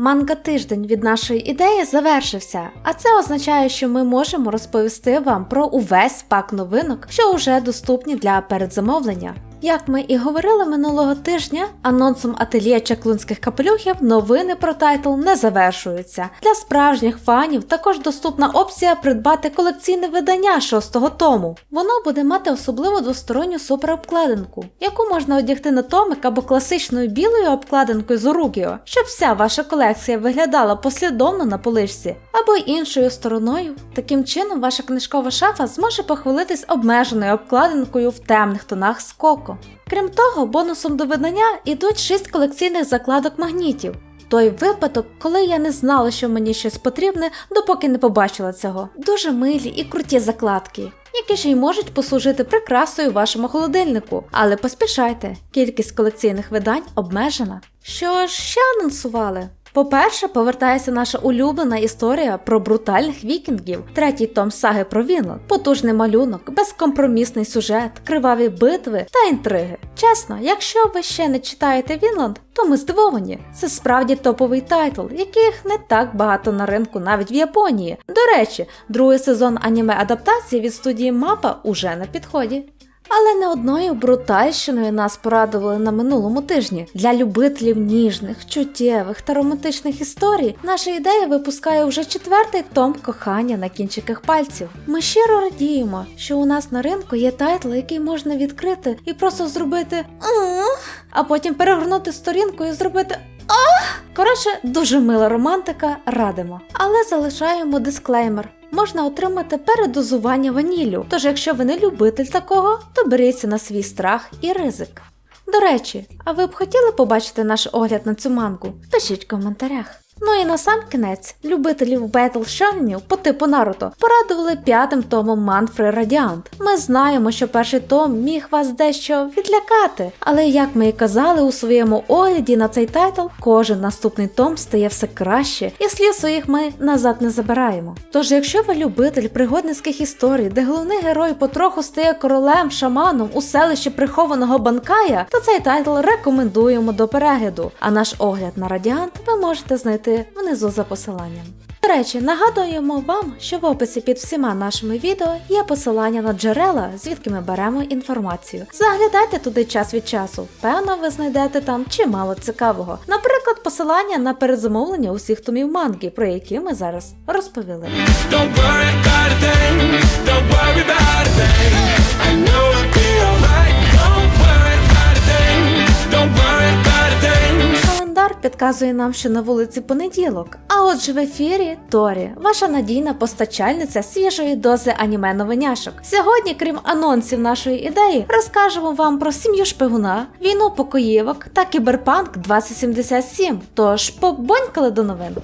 Манга тиждень від нашої ідеї завершився, а це означає, що ми можемо розповісти вам про увесь пак новинок, що вже доступні для передзамовлення. Як ми і говорили минулого тижня, анонсом ательє чаклунських капелюхів новини про тайтл не завершуються. Для справжніх фанів також доступна опція придбати колекційне видання шостого тому. Воно буде мати особливу двосторонню суперобкладинку, яку можна одягти на томик або класичною білою обкладинкою з Оругіо, щоб вся ваша колекція виглядала послідовно на поличці, або іншою стороною. Таким чином, ваша книжкова шафа зможе похвалитись обмеженою обкладинкою в темних тонах скоку. Крім того, бонусом до видання ідуть 6 колекційних закладок магнітів. Той випадок, коли я не знала, що мені щось потрібне, допоки не побачила цього. Дуже милі і круті закладки, які ще й можуть послужити прикрасою вашому холодильнику. Але поспішайте, кількість колекційних видань обмежена. Що ж ще анонсували? По-перше, повертається наша улюблена історія про брутальних вікінгів, третій том саги про Вінланд, потужний малюнок, безкомпромісний сюжет, криваві битви та інтриги. Чесно, якщо ви ще не читаєте Вінланд, то ми здивовані. Це справді топовий тайтл, яких не так багато на ринку навіть в Японії. До речі, другий сезон аніме адаптації від студії Мапа уже на підході. Але не одною брутальщиною нас порадували на минулому тижні. Для любителів ніжних, чуттєвих та романтичних історій наша ідея випускає вже четвертий том кохання на кінчиках пальців. Ми щиро радіємо, що у нас на ринку є тайтл, який можна відкрити і просто зробити а потім перегорнути сторінку і зробити Коротше, дуже мила романтика, радимо. Але залишаємо дисклеймер. Можна отримати передозування ваніллю, тож якщо ви не любитель такого, то беріться на свій страх і ризик. До речі, а ви б хотіли побачити наш огляд на цю мангу? Пишіть в коментарях. Ну і на сам кінець, любителів бетл шоненів по типу Наруто порадували п'ятим томом Манфри Радіант. Ми знаємо, що перший том міг вас дещо відлякати, але як ми і казали у своєму огляді на цей тайтл, кожен наступний том стає все краще, і слів своїх ми назад не забираємо. Тож, якщо ви любитель пригодницьких історій, де головний герой потроху стає королем шаманом у селищі прихованого банкая, то цей тайтл рекомендуємо до перегляду. А наш огляд на Радіант ви можете знайти внизу за посиланням. До речі, нагадуємо вам, що в описі під всіма нашими відео є посилання на джерела, звідки ми беремо інформацію. Заглядайте туди час від часу. Певно, ви знайдете там чимало цікавого. Наприклад, посилання на передзамовлення усіх томів манги, про які ми зараз розповіли. Don't worry about a thing. Don't worry about a thing. Підказує нам, що на вулиці понеділок. А отже, в ефірі Торі, ваша надійна постачальниця свіжої дози аніме новиняшок. Сьогодні, крім анонсів нашої ідеї, розкажемо вам про сім'ю шпигуна, війну покоївок та кіберпанк 2077. Тож побонькали до новин.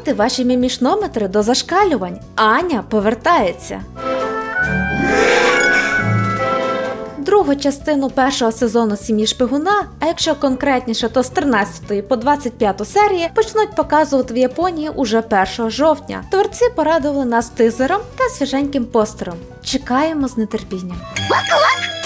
Готуйте ваші мімішнометри до зашкалювань. Аня повертається. Другу частину першого сезону сім'ї шпигуна, а якщо конкретніше, то з 13 по 25 серії почнуть показувати в Японії уже 1 жовтня. Творці порадували нас тизером та свіженьким постером. Чекаємо з нетерпінням.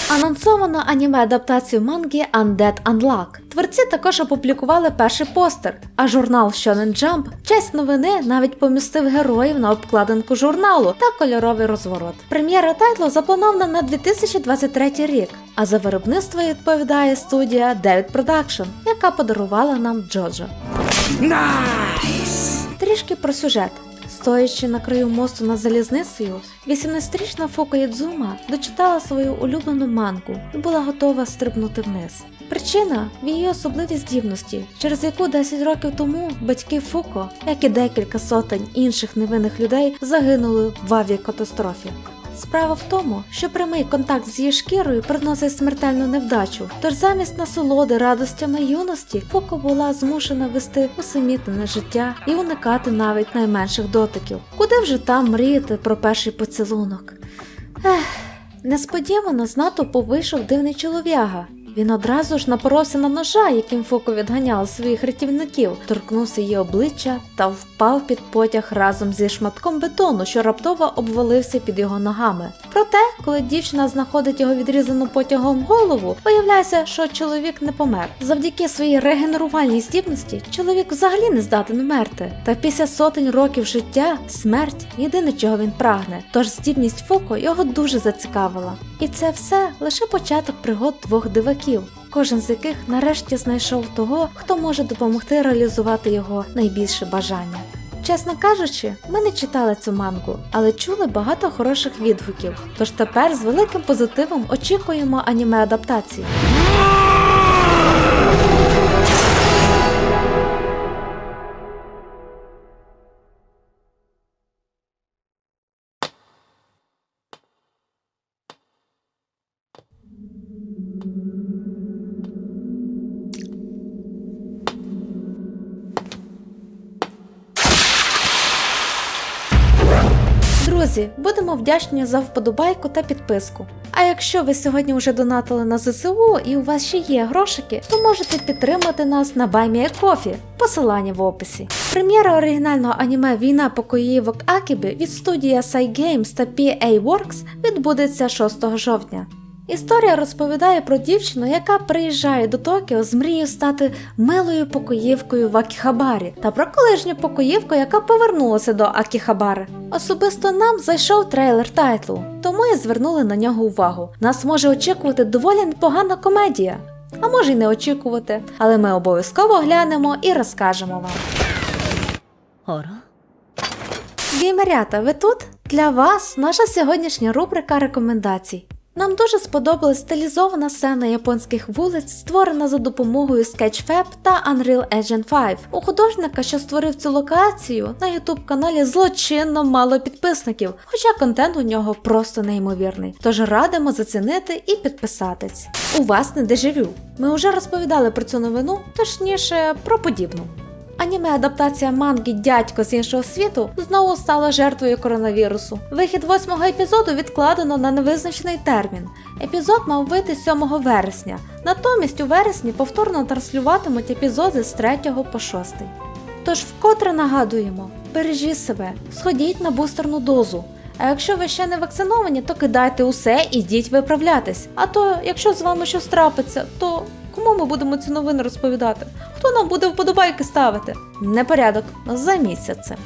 Анонсовано аніме адаптацію манги Undead Unluck. Творці також опублікували перший постер, а журнал Shonen Jump честь новини навіть помістив героїв на обкладинку журналу та кольоровий розворот. Прем'єра тайтлу запланована на 2023 рік, а за виробництво відповідає студія David Production, яка подарувала нам Джоджо. Трішки про сюжет. Стоячи на краю мосту над залізницею, 18-річна Фуко Ядзума дочитала свою улюблену мангу і була готова стрибнути вниз. Причина в її особливій здібності, через яку 10 років тому батьки Фуко, як і декілька сотень інших невинних людей, загинули в авіакатастрофі. Справа в тому, що прямий контакт з її шкірою приносить смертельну невдачу. Тож замість насолоди радостями юності Фуко була змушена вести усамітнене життя і уникати навіть найменших дотиків. Куди вже там мріяти про перший поцілунок? Ех, несподівано з натовпу вийшов дивний чолов'яга. Він одразу ж напоровся на ножа, яким Фуко відганяла своїх рятівників, торкнувся її обличчя та впав під потяг разом зі шматком бетону, що раптово обвалився під його ногами. Проте, коли дівчина знаходить його відрізану потягом голову, виявляється, що чоловік не помер. Завдяки своїй регенерувальній здібності чоловік взагалі не здатен вмерти. Та після сотень років життя смерть єдине, чого він прагне. Тож здібність Фуко його дуже зацікавила. І це все лише початок пригод двох диваків. Кожен з яких нарешті знайшов того, хто може допомогти реалізувати його найбільше бажання. Чесно кажучи, ми не читали цю мангу, але чули багато хороших відгуків. Тож тепер з великим позитивом очікуємо аніме адаптації. Друзі, будемо вдячні за вподобайку та підписку. А якщо ви сьогодні вже донатили на ЗСУ і у вас ще є грошики, то можете підтримати нас на BuyMeACoffee, посилання в описі. Прем'єра оригінального аніме Війна покоївок Акіби від студії Asai Games та PA Works відбудеться 6 жовтня. Історія розповідає про дівчину, яка приїжджає до Токіо з мрією стати милою покоївкою в Акіхабарі, та про колишню покоївку, яка повернулася до Акіхабари. Особисто нам зайшов трейлер тайтлу, тому і звернули на нього увагу. Нас може очікувати доволі непогана комедія. А може й не очікувати, але ми обов'язково глянемо і розкажемо вам. あら Геймерята, ви тут? Для вас наша сьогоднішня рубрика рекомендацій. Нам дуже сподобалась стилізована сцена японських вулиць, створена за допомогою Sketchfab та Unreal Engine 5. У художника, що створив цю локацію, на youtube каналі злочинно мало підписників, хоча контент у нього просто неймовірний. Тож радимо зацінити і підписатись. У вас не дежавю. Ми вже розповідали про цю новину, точніше про подібну. Аніме адаптація манги Дядько з іншого світу знову стала жертвою коронавірусу. Вихід восьмого епізоду відкладено на невизначений термін. Епізод мав вийти 7 вересня. Натомість у вересні повторно транслюватимуть епізоди з 3 по 6. Тож вкотре нагадуємо: бережіть себе, сходіть на бустерну дозу. А якщо ви ще не вакциновані, то кидайте усе і йдіть виправлятись. А то, якщо з вами щось трапиться, то кому ми будемо ці новини розповідати? Хто нам буде вподобайки ставити? Непорядок, заміться цим.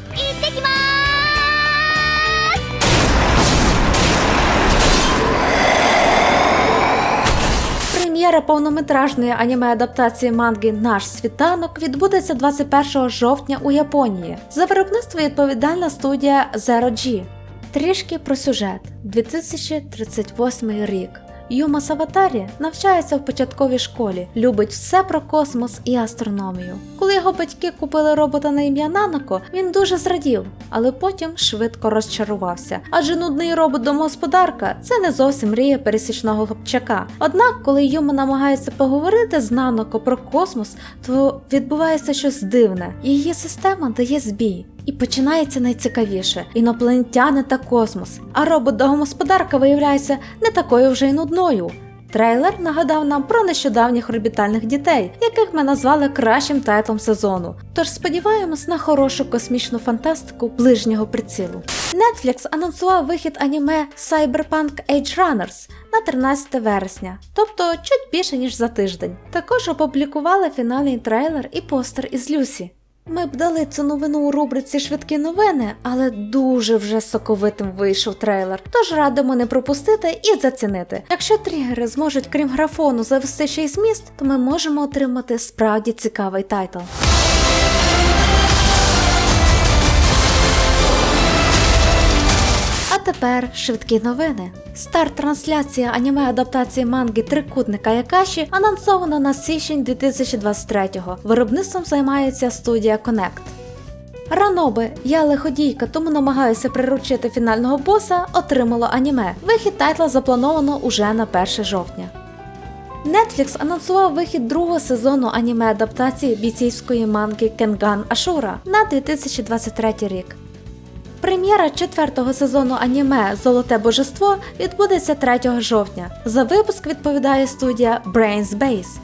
Прем'єра повнометражної аніме-адаптації манги Наш світанок відбудеться 21 жовтня у Японії. За виробництво відповідальна студія Zero G. Трішки про сюжет 2038 рік. Юма Саватарі навчається в початковій школі, любить все про космос і астрономію. Коли його батьки купили робота на ім'я Нанако, він дуже зрадів, але потім швидко розчарувався. Адже нудний робот домогосподарка це не зовсім мрія пересічного хлопчака. Однак, коли Юма намагається поговорити з Нанако про космос, то відбувається щось дивне. Її система дає збій. І починається найцікавіше інопланетяни та космос. А робот домогосподарка виявляється не такою вже й нудною. Трейлер нагадав нам про нещодавніх орбітальних дітей, яких ми назвали кращим тайтлом сезону. Тож сподіваємось на хорошу космічну фантастику ближнього прицілу. Netflix анонсував вихід аніме Cyberpunk Age Runners на 13 вересня, тобто чуть більше ніж за тиждень. Також опублікували фінальний трейлер і постер із Люсі. Ми б дали цю новину у рубриці Швидкі новини, але дуже вже соковитим вийшов трейлер. Тож радимо не пропустити і зацінити. Якщо тригери зможуть, крім графону, завести ще й зміст, то ми можемо отримати справді цікавий тайтл. А тепер швидкі новини. Старт трансляції аніме адаптації манги Трикутника Якаші анонсовано на січень 2023-го. Виробництвом займається студія Connect. Ранобе, я лиходійка, тому намагаюся приручити фінального боса, отримало аніме. Вихід тайтла заплановано уже на 1 жовтня. Netflix анонсував вихід другого сезону аніме адаптації бійцівської манги Кенган Ашура на 2023 рік. Прем'єра четвертого сезону аніме Золоте божество відбудеться 3 жовтня. За випуск відповідає студія Brains Base.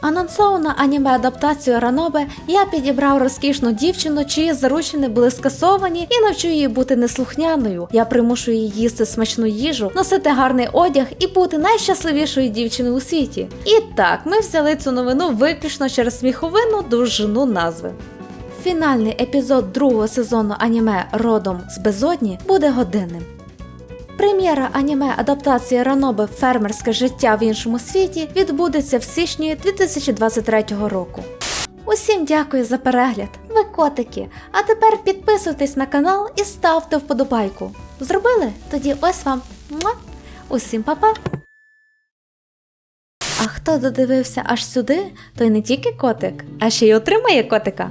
Анонсована аніме адаптацію Ранобе я підібрав розкішну дівчину, чиї заручини були скасовані, і навчу її бути неслухняною. Я примушу її їсти смачну їжу, носити гарний одяг і бути найщасливішою дівчиною у світі. І так, ми взяли цю новину виключно через сміховину довжину назви. Фінальний епізод другого сезону аніме Родом з безодні буде годинним. Прем'єра аніме адаптації Ранобе Фермерське життя в іншому світі відбудеться в січні 2023 року. Усім дякую за перегляд, ви котики. А тепер підписуйтесь на канал і ставте вподобайку. Зробили? Тоді ось вам. Усім па-па! А хто додивився аж сюди, той не тільки котик, а ще й отримає котика.